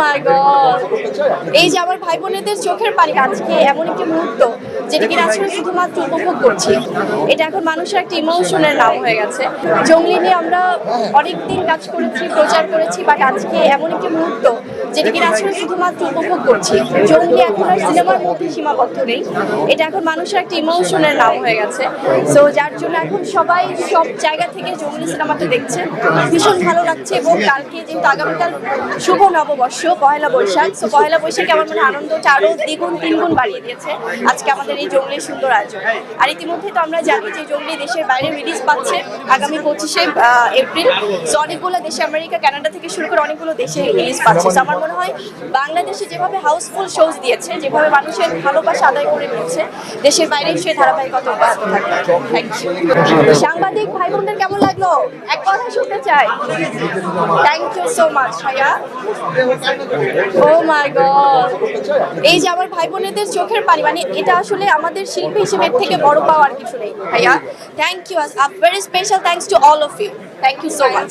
মাই god এই যে আমার ভাই বোনেদের চোখের পানি, আজকে এমন একটি মুহূর্ত যেটা কিনা আজকে শুধুমাত্র উপভোগ করছি। এটা এখন মানুষের একটা ইমোশনের নাম হয়ে গেছে। জঙ্গলি নিয়ে আমরা অনেক দিন কাজ করেছি, প্রচার করেছি বাট আজকে এমন একটি মুহূর্ত যেটা কিনা আসলে শুধুমাত্র উপভোগ করছি। জঙ্গলি এখন আর সিনেমার মধ্যে সীমাবদ্ধ নেই। এটা এখন মানুষের একটা ইমোশনের নাম হয়ে গেছে। সো যার জন্য এখন সবাই সব জায়গা থেকে জঙ্গলি সিনেমাটা দেখছে ভীষণ ভালো লাগছে এবং কালকে যেহেতু আগামীকাল শুভ নববর্ষ পয়লা বৈশাখ সো পয়লা বৈশাখে আমার মনে আনন্দটা আরও দ্বিগুণ তিনগুণ বাড়িয়ে দিয়েছে আজকে আমাদের এই জঙ্গলির সুন্দর আয়োজন। আর ইতিমধ্যে তো আমরা জানি যে জঙ্গলি দেশের বাইরে রিলিজ পাচ্ছে আগামী পঁচিশে এপ্রিল। সো অনেকগুলো দেশে আমেরিকা কানাডা থেকে শুরু করে অনেকগুলো দেশে রিলিজ পাচ্ছে। আমার মনে হয় বাংলাদেশে যেভাবে হাউসফুল শোজ দিয়েছে, যেভাবে মানুষের ভালোবাসা আদায় করে নিচ্ছে দেশের বাইরে সে ধারাবাহিকতা অব্যাহত থাকবে। সাংবাদিক ভাই বোনদের কেমন লাগল? এক কথা শুনতে চাই। থ্যাংক ইউ সো মাচ ভাইয়া। ও মাই গড এই যে আমার ভাই বোনেদের চোখের পানি মানে এটা আসলে আমাদের শিল্পী হিসেবে থেকে বড় পাওয়ার কিছু নেই, ভাইয়া। Thank you very special thanks to all of you thank you so much